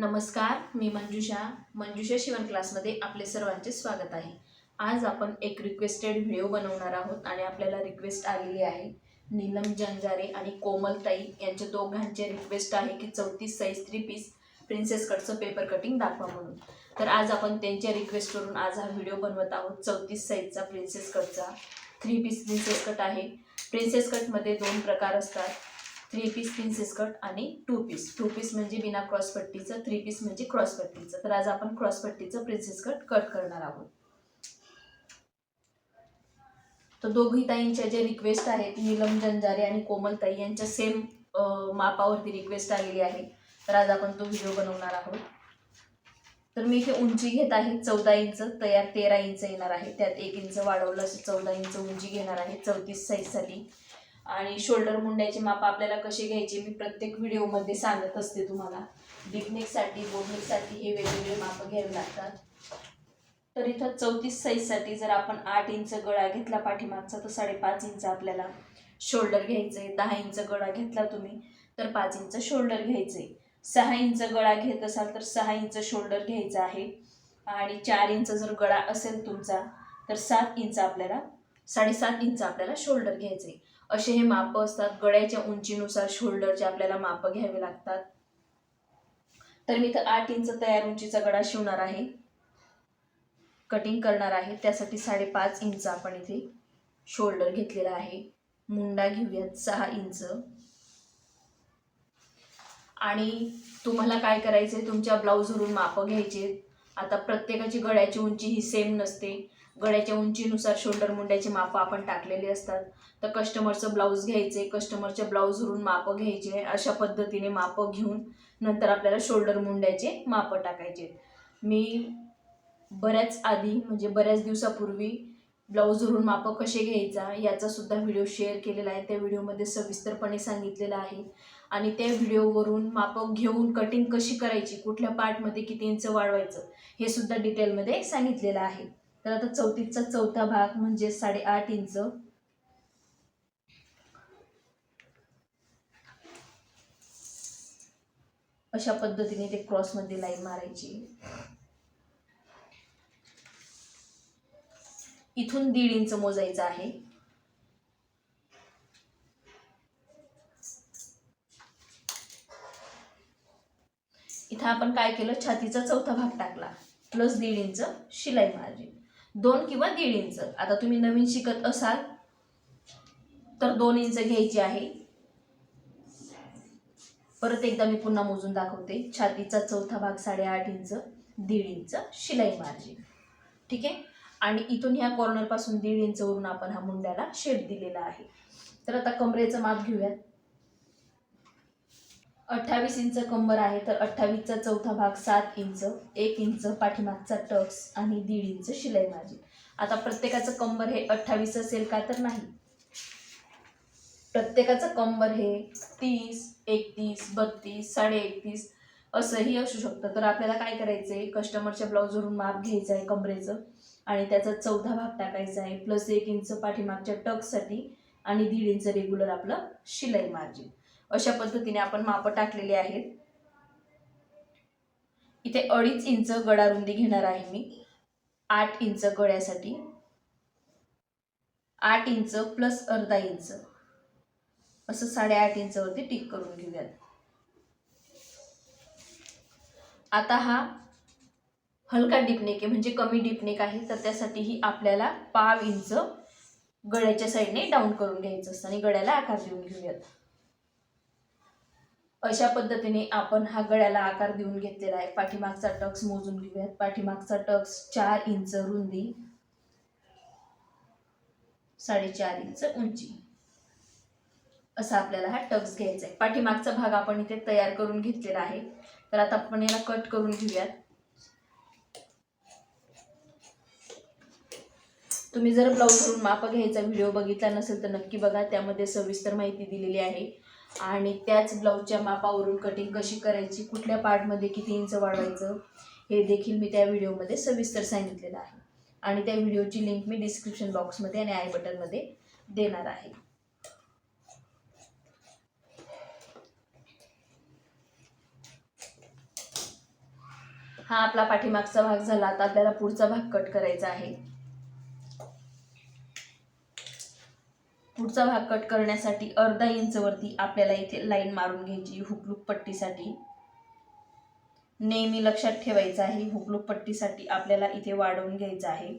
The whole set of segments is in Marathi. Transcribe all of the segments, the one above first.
नमस्कार मी मंजुषा. मंजुषा शिवण क्लासमध्ये आपले सर्वांचे स्वागत आहे. आज आपण एक रिक्वेस्टेड व्हिडिओ बनवणार आहोत आणि आपल्याला रिक्वेस्ट आलेली आहे नीलम जंजारे आणि कोमलताई यांच्या दोघांचे रिक्वेस्ट आहे की चौतीस साईज थ्री पीस प्रिन्सेस कटचं पेपर कटिंग दाखवा म्हणून. तर आज आपण त्यांच्या रिक्वेस्टवरून आज हा व्हिडिओ बनवत आहोत. चौतीस साईजचा प्रिन्सेस कटचा थ्री पीस प्रिन्सेस कट आहे. प्रिन्सेस कटमध्ये दोन प्रकार असतात. थ्री पीस प्रिन्सेस कट आणि टू पीस टू पीस म्हणजे बिना क्रॉस पट्टीचं थ्री पीस म्हणजे क्रॉस पट्टीचं. तर आज आपण क्रॉस पट्टीचं प्रिन्सेस कट कट करणार आहोत. तर दोघी ताईंच्या जे रिक्वेस्ट आहेत नीलम जंजारे आणि कोमलताई यांच्या सेम मापावरती रिक्वेस्ट आलेली आहे. तर आज आपण तो व्हिडिओ बनवणार आहोत. तर मी इथे उंची घेत आहे चौदा इंच तयार तेरा इंच येणार आहे. त्यात एक इंच वाढवलं असं चौदा इंच उंची घेणार आहे चौतीस साईजसाठी आणि शोल्डर मुंड्याची माप आपल्याला कशी घ्यायची मी प्रत्येक व्हिडिओमध्ये सांगत असते तुम्हाला. डिपनेकसाठी बोटनेकसाठी हे वेगवेगळे माप घ्यावे लागतात. तर इथं चौतीस साईजसाठी जर आपण आठ इंच गळा घेतला पाठीमागचा तर साडेपाच इंच आपल्याला शोल्डर घ्यायचं आहे दहा इंच गळा घेतला तुम्ही तर पाच इंच शोल्डर घ्यायचं आहे सहा इंच गळा घेत असाल तर सहा इंच शोल्डर घ्यायचा आहे. आणि चार इंच जर गळा असेल तुमचा तर सात इंच आपल्याला साडेसात इंच आपल्याला शोल्डर घ्यायचं आहे असे हे माप असतात. गळ्याच्या उंचीनुसार शोल्डरचे आपल्याला माप घ्यावे लागतात. तर मी इथं आठ इंच तयार उंचीचा गळा शिवणार आहे. कटिंग करणार आहे. त्यासाठी साडेपाच इंच आपण इथे शोल्डर घेतलेला आहे. मुंडा घेऊयात सहा इंच. आणि तुम्हाला काय करायचं आहे तुमच्या ब्लाऊजवरून मापं घ्यायचे आता प्रत्येकाची गळ्याची उंची ही सेम नसते. गळ्याच्या उंचीनुसार शोल्डर मुंड्याचे मापं आपण टाकलेली असतात. तर कस्टमरचं ब्लाऊज घ्यायचे कस्टमरच्या ब्लाऊजवरून मापं घ्यायचे अशा पद्धतीने मापं घेऊन नंतर आपल्याला शोल्डर मुंड्याचे मापं टाकायचे. मी बऱ्याच आधी म्हणजे बऱ्याच दिवसापूर्वी ब्लाऊजवरून मापं कसे घ्यायचा याचासुद्धा व्हिडिओ शेअर केलेला आहे. त्या व्हिडिओमध्ये सविस्तरपणे सांगितलेलं आहे. आणि त्या व्हिडिओवरून मापं घेऊन कटिंग कशी करायची कुठल्या पार्टमध्ये किती इंच वाढवायचं हे सुद्धा डिटेलमध्ये सांगितलेलं आहे. तर आता चौतीसचा चौथा भाग म्हणजे साडेआठ इंच. अशा पद्धतीने ते क्रॉसमध्ये लाईन मारायची. इथून दीड इंच मोजायचं आहे. इथं आपण काय केलं? छातीचा चौथा भाग टाकला. प्लस दीड इंच शिलाई मार्जिन दोन किंवा दीड इंच. आता तुम्ही नवीन शिकत असाल तर दोन इंच घ्यायची आहे. परत एकदा मी पुन्हा मोजून दाखवते. छातीचा चौथा भाग साडेआठ इंच दीड इंच शिलाई मार्जिन. ठीक आहे? आणि इथून ह्या कॉर्नरपासून दीड इंचवरून आपण हा मुंड्याला शेप दिलेला आहे. तर आता कमरेचं माप घेऊयात. अठ्ठावीस इंच कंबर आहे तर अठ्ठावीसचा चौथा भाग सात इंच एक इंच पाठीमागचा टक्स आणि दीड इंच शिलाई मार्जिन आता प्रत्येकाचं कंबर हे अठ्ठावीस असेल का तर नाही. प्रत्येकाचं कंबर हे तीस एकतीस बत्तीस साडे एकतीस असंही असू शकतं. तर आपल्याला काय करायचं आहे कस्टमरच्या ब्लाऊजवरून माप घ्यायचं आहे कमरेचं आणि त्याचा चौथा भाग टाकायचा आहे प्लस एक इंच पाठीमागच्या टक्ससाठी आणि दीड इंच रेग्युलर आपलं शिलाई मार्जिन अशा पद्धतीने आपण मापं टाकलेली आहेत. इथे अडीच इंच गडा रुंदी घेणार आहे मी. आठ इंच गळ्यासाठी. आठ इंच प्लस अर्धा इंच. असं साडेआठ इंचवरती टिक करून घेऊयात. आता हा हलका डिपनेक आहे म्हणजे कमी डिपनेक आहे तर त्यासाठीही आपल्याला पाव इंच गळ्याच्या साईडने डाऊन करून घ्यायचं असतं आणि गळ्याला आकार देऊन घेऊयात. अशा पद्धतीने आपण हा गळ्याला आकार देऊन घेतलेला आहे. पाठीमागचा टक्स मोजून घेऊयात. पाठीमागचा टक्स चार इंच रुंदी साडेचार इंच उंची. असा आपल्याला हा टक्स घ्यायचा आहे. पाठीमागचा भाग आपण इथे तयार करून घेतलेला आहे. तर आता आपण याला कट करून घेऊयात. तुम्ही जर ब्लाऊजवरून माप घ्यायचा व्हिडिओ बघितला नसेल तर नक्की बघा. त्यामध्ये सविस्तर माहिती दिलेली आहे. आणि त्याच ब्लाऊजच्या मापावरून कटिंग कशी करायची कुठल्या पार्टमध्ये किती इंच वाढवायचं हे देखील मी त्या व्हिडिओमध्ये सविस्तर सांगितलेलं आहे. आणि त्या व्हिडिओची लिंक मी डिस्क्रिप्शन बॉक्समध्ये आणि आय बटनमध्ये देणार आहे. हा आपला पाठीमागचा भाग झाला. आता आपल्याला पुढचा भाग कट करायचा आहे. पुढचा भाग कट करण्यासाठी अर्धा इंचवरती आपल्याला इथे लाईन मारून घ्यायची हुकलूक पट्टीसाठी. नेहमी लक्षात ठेवायचं आहे हुकलूक पट्टीसाठी आपल्याला इथे वाढवून घ्यायचं आहे.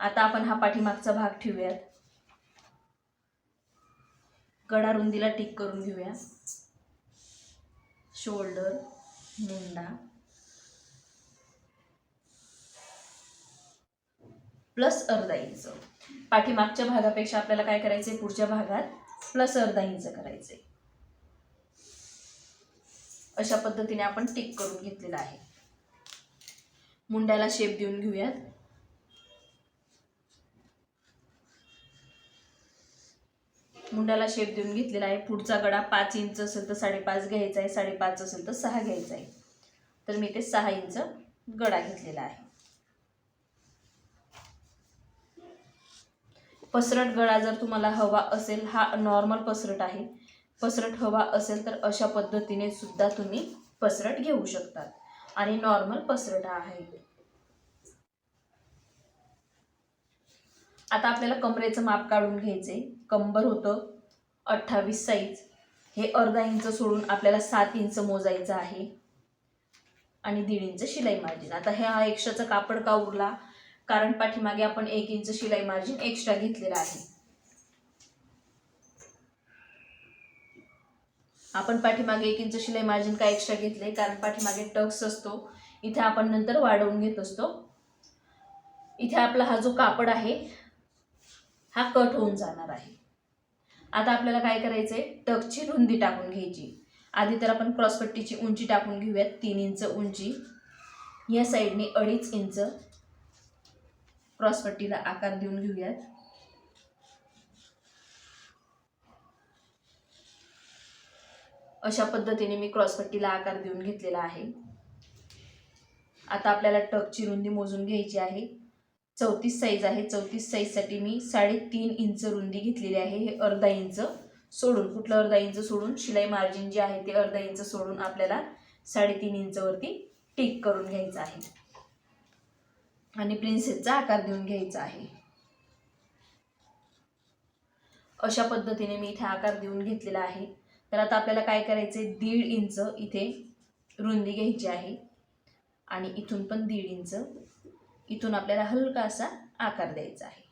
आता आपण हा पाठीमागचा भाग ठेवूयात. गडा रुंदीला टिक करून घेऊया. शोल्डर मुंडा. प्लस अर्धा इंच पाठीमागच्या भागापेक्षा आपल्याला काय करायचंय? पुढच्या भागात प्लस अर्धा इंच करायचंय. अशा पद्धतीने आपण टिक करून घेतलेला आहे. मुंड्याला शेप देऊन घेऊयात. मुंड्याला शेप देऊन घेतलेला आहे. पुढचा गडा पाच इंच असेल तर साडेपाच घ्यायचा आहे. साडेपाच असेल तर सहा घ्यायचा आहे. तर मी ते सहा इंच गडा घेतलेला आहे. पसरट गळा जर तुम्हाला हवा असेल हा नॉर्मल पसरट आहे. पसरट हवा असेल तर अशा पद्धतीने सुद्धा तुम्ही पसरट घेऊ शकतात. आणि नॉर्मल पसरट आहे. आता आपल्याला कमरेचं माप काढून घ्यायचे. कंबर होतं अठ्ठावीस साईज हे अर्धा इंच सोडून आपल्याला सात इंच मोजायचं आहे. आणि दीड इंच शिलाई मार्जिन आता हे हा एक्स्ट्राचा कापड का उरला? कारण पाठीमागे आपण एक इंच शिलाई मार्जिन एक्स्ट्रा घेतलेला आहे. आपण पाठीमागे एक इंच शिलाई मार्जिन का एक्स्ट्रा घेतले कारण पाठीमागे टक्स असतो. इथे आपण नंतर वाढवून घेत असतो. इथे आपला हा जो कापड आहे हा कट होऊन जाणार आहे. आता आपल्याला काय करायचंय? टकची रुंदी टाकून घ्यायची. आधी तर आपण क्रॉसपट्टीची उंची टाकून घेऊयात. तीन इंच उंची. या साईडने अडीच इंच. क्रॉसपट्टीला आकार देऊन घेऊयात. अशा पद्धतीने मी क्रॉसपट्टीला आकार देऊन घेतलेला आहे. आता आपल्याला टकची रुंदी मोजून घ्यायची आहे. चौतीस साईज आहे. चौतीस साईजसाठी मी साडेतीन इंच रुंदी घेतलेली आहे. हे अर्धा इंच सोडून कुठलं अर्धा इंच सोडून? शिलाई मार्जिन जे आहे ते अर्धा इंच सोडून आपल्याला साडेतीन इंचवरती टिक करून घ्यायचं आहे. आणि प्रिन्सेसचा आकार देऊन घ्यायचा आहे. अशा पद्धतीने मी इथे आकार देऊन घेतलेला आहे. तर आता आपल्याला काय करायचं आहे दीड इंच इथे रुंदी घ्यायची आहे. आणि इथून पण दीड इंच. इथून आपल्याला हलका असा आकार द्यायचा आहे.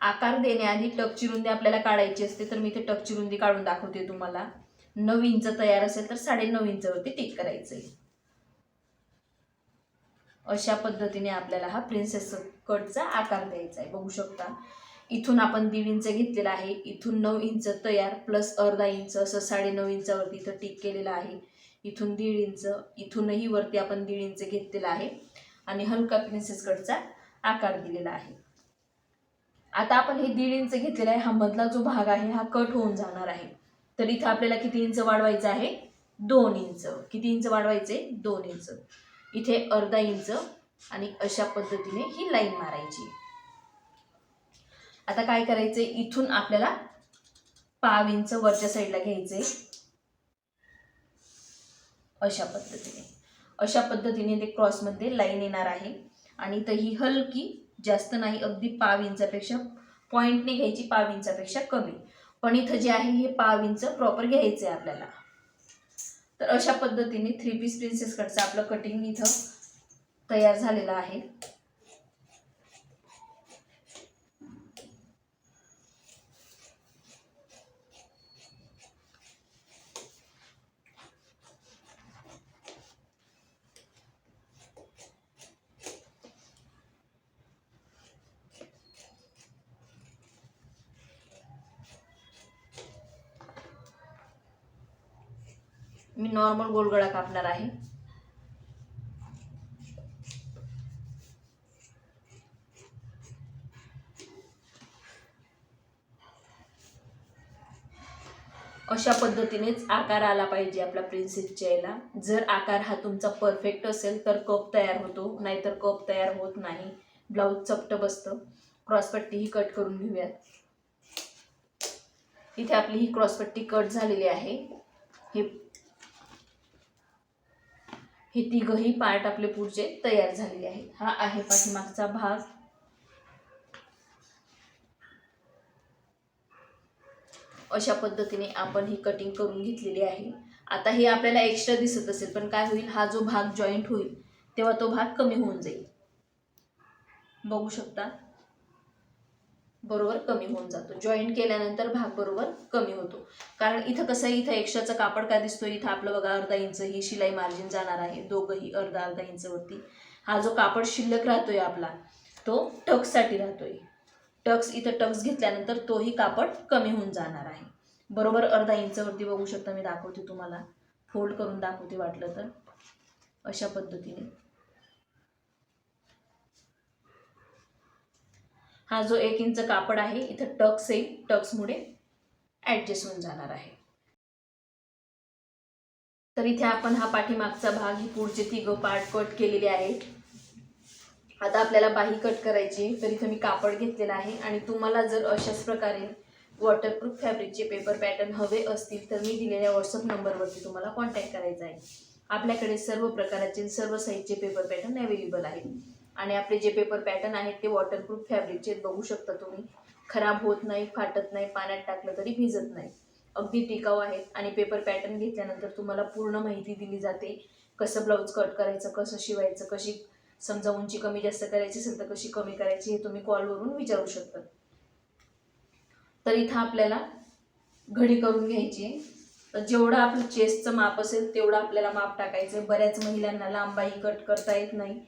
आकार देण्याआधी टकची रुंदी आपल्याला काढायची असते तर मी इथे टकची रुंदी काढून दाखवते तुम्हाला. नऊ इंच तयार असेल तर साडे नऊ इंचवरती टिक करायचं आहे अशा पद्धतीने आपल्याला हा प्रिन्सेस कटचा आकार द्यायचा आहे. बघू शकता. इथून आपण दीड इंच घेतलेला आहे. इथून नऊ इंच तयार प्लस अर्धा इंच असं साडे नऊ इंचावरती इथं टिक केलेलं आहे. इथून दीड इंच इथूनही वरती आपण दीड इंच घेतलेला आहे. आणि हलका प्रिन्सेस कटचा आकार दिलेला आहे. आता आपण हे दीड इंच घेतलेला आहे. हा मधला जो भाग आहे हा कट होऊन जाणार आहे. तर इथं आपल्याला किती इंच वाढवायचं आहे? दोन इंच. किती इंच वाढवायचे? दोन इंच. इथे अर्धा इंच आणि अशा पद्धतीने ही लाईन मारायची. आता काय करायचंय? इथून आपल्याला पाव इंच वरच्या साईडला घ्यायचे अशा पद्धतीने. अशा पद्धतीने ते क्रॉसमध्ये लाईन येणार आहे. आणि इथं ही हलकी जास्त नाही अगदी पाव इंचापेक्षा पॉईंटने घ्यायची पाव इंचापेक्षा कमी. पण इथं जे आहे हे पाव इंच प्रॉपर घ्यायचं आहे आपल्याला. तर अशा पद्धतीने थ्री पीस प्रिन्सेस कटचं आपलं कटिंग इथं तयार झालेलं आहे. मी नॉर्मल गोलगळा कापणार आहे. अशा पद्धतीनेच आकार आला पाहिजे आपला प्रिन्सेसच्या याला जर आकार हा तुमचा परफेक्ट असेल तर कप तयार होतो. नाहीतर कप तयार होत नाही. ब्लाऊज चपट बसतं. क्रॉसपट्टीही कट करून घेऊयात. इथे आपली ही क्रॉसपट्टी कट झालेली आहे. हे हे तिघही पार्ट आपले पुढचे तयार झालेले आहेत. हा आहे पाठीमागचा भाग. अशा पद्धतीने आपण ही कटिंग करून घेतलेली आहे. आता हे आपल्याला एक्स्ट्रा दिसत असेल पण काय होईल? हा जो भाग जॉईंट होईल तेव्हा तो भाग कमी होऊन जाईल. बघू शकता? बरोबर कमी होऊन जातो. जॉईंट केल्यानंतर भाग बरोबर कमी होतो. कारण इथं कसं आहे इथं एक्स्ट्राचं कापड काय दिसतो इथं आपलं बघा अर्धा इंच ही शिलाई मार्जिन जाणार आहे. दोघंही अर्धा अर्धा इंचवरती. हा जो कापड शिल्लक राहतोय आपला तो टक्ससाठी राहतोय. टक्स इथं टक्स घेतल्यानंतर तोही कापड कमी होऊन जाणार आहे. बरोबर अर्धा इंचवरती बघू शकता मी दाखवते तुम्हाला. फोल्ड करून दाखवते वाटलं तर. अशा पद्धतीने. हा जो एक इंच कापड आहे इथं टक्स येईल टक्समुळे ॲडजस्ट होऊन जाणार आहे. तर इथे आपण हा पाठीमागचा भाग ही पुढचे तिघं पार्ट कट केलेले आहेत आता आपल्याला बाही कट करायची आहे. तर इथं मी कापड घेतलेला आहे. आणि तुम्हाला जर अशाच प्रकारे वॉटरप्रूफ फॅब्रिकचे पेपर पॅटर्न हवे असतील तर मी दिलेल्या व्हॉट्सअप नंबरवरती तुम्हाला कॉन्टॅक्ट करायचा आहे. आपल्याकडे सर्व प्रकाराचे सर्व साईजचे पेपर पॅटर्न अवेलेबल आहेत. आणि आपले जे पेपर पॅटर्न आहेत ते वॉटरप्रूफ फॅब्रिकचे बघू शकता तुम्ही. खराब होत नाही फाटत नाही पाण्यात टाकलं तरी भिजत नाही. अगदी टिकाऊ आहेत आणि पेपर पॅटर्न घेतल्यानंतर तुम्हाला पूर्ण माहिती दिली जाते. कसं ब्लाऊज कट करायचं कसं शिवायचं कशी समजा उंची कमी जास्त करायची असेल तर कशी कमी करायची हे तुम्ही कॉलवरून विचारू शकता. तर इथं आपल्याला घडी करून घ्यायची आहे. तर जेवढं आपलं चेस्टचं माप असेल तेवढं आपल्याला माप टाकायचं आहे. बऱ्याच महिलांना लांबाई कट करता येत नाही.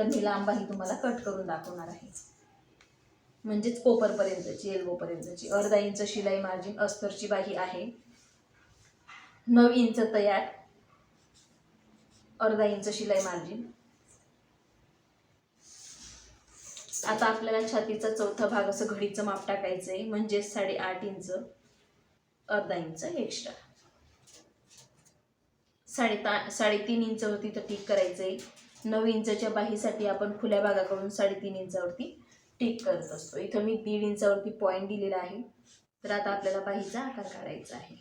तर मी लांबाही तुम्हाला कट करून दाखवणार आहे. म्हणजेच कोपरपर्यंतची एल्बोपर्यंतची. अर्धा इंच शिलाई मार्जिन अस्तरची बाही आहे. नऊ इंच तयार. अर्धा इंच शिलाई मार्जिन आता आपल्याला छातीचा चौथा भाग असं घडीचं माप टाकायचं आहे म्हणजेच साडेआठ इंच. अर्धा इंच एक्स्ट्रा साडेता साडेतीन इंच होती तर ठीक करायचं आहे नऊ इंचाच्या बाहीसाठी आपण खुल्या भागाकडून साडेतीन इंचावरती टिक करत असतो. इथं मी दीड इंचावरती पॉईंट दिलेला आहे. तर आता आपल्याला बाहीचा आकार काढायचा आहे.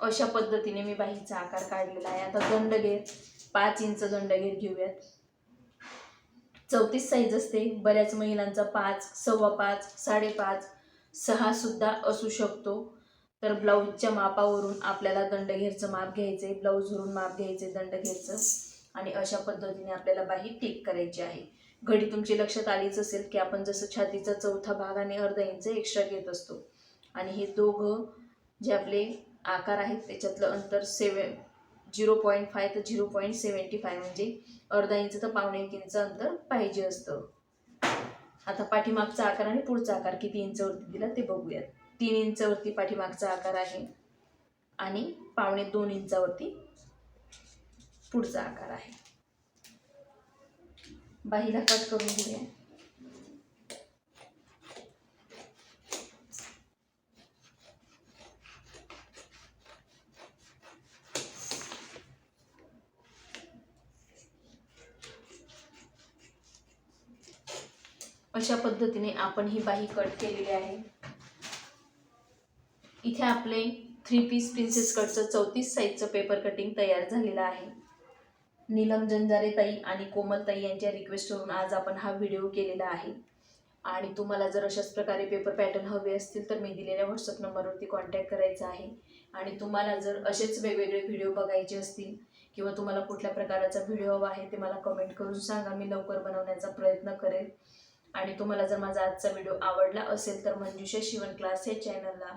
अशा पद्धतीने मी बाहीचा आकार काढलेला आहे. आता दंडगेर पाच इंच दंडगेर घेऊयात. चौतीस साईज असते. बऱ्याच महिलांचा पाच सव्वा पाच साडेपाच सहा सुद्धा असू शकतो. तर ब्लाऊजच्या मापावरून आपल्याला दंडघेरचं माप घ्यायचं आहे ब्लाऊजवरून माप घ्यायचं आहे दंडघेरचं. आणि अशा पद्धतीने आपल्याला बाही टिक करायची आहे. घडी तुमची लक्षात आलीच असेल की आपण जसं छातीचा चौथा भाग आणि अर्धा इंच एक्स्ट्रा घेत असतो. आणि हे दोघं जे आपले आकार आहेत त्याच्यातलं अंतर सेवन झिरो पॉईंट फाय तर झिरो पॉईंट सेवन्टी फाय म्हणजे अर्धा इंच तर पावणे एक इंच अंतर पाहिजे असतं. आता पाठीमागचा आकार आणि पुढचा आकार किती इंचवरती दिला ते बघूयात. तीन इंचावरती पाठीमागचा आकार आहे आणि पावणे दोन इंचावरती पुढचा आकार आहे. बाहीला कट करून घेऊया. अशा पद्धतीने आपण ही बाही कट केलेली आहे. इथे आपले थ्री पीस प्रिन्सेस कटचं चौतीस साईजचं पेपर कटिंग तयार झालेलं आहे. नीलम जंजारे ताई आणि कोमल ताई यांच्या रिक्वेस्टवरून आज आपण हा व्हिडिओ केलेला आहे. आणि तुम्हाला जर अशाच प्रकारे पेपर पॅटर्न हवे असतील तर मी दिलेल्या व्हॉट्सअप नंबरवरती कॉन्टॅक्ट करायचा आहे. आणि तुम्हाला जर असेच वेगवेगळे व्हिडिओ बघायचे असतील किंवा तुम्हाला कुठल्या प्रकाराचा व्हिडिओ हवा आहे ते मला कमेंट करून सांगा. मी लवकर बनवण्याचा प्रयत्न करेल. आणि तुम्हाला जर माझा आजचा व्हिडिओ आवडला असेल तर मंजुषा शिवण क्लास या चॅनलला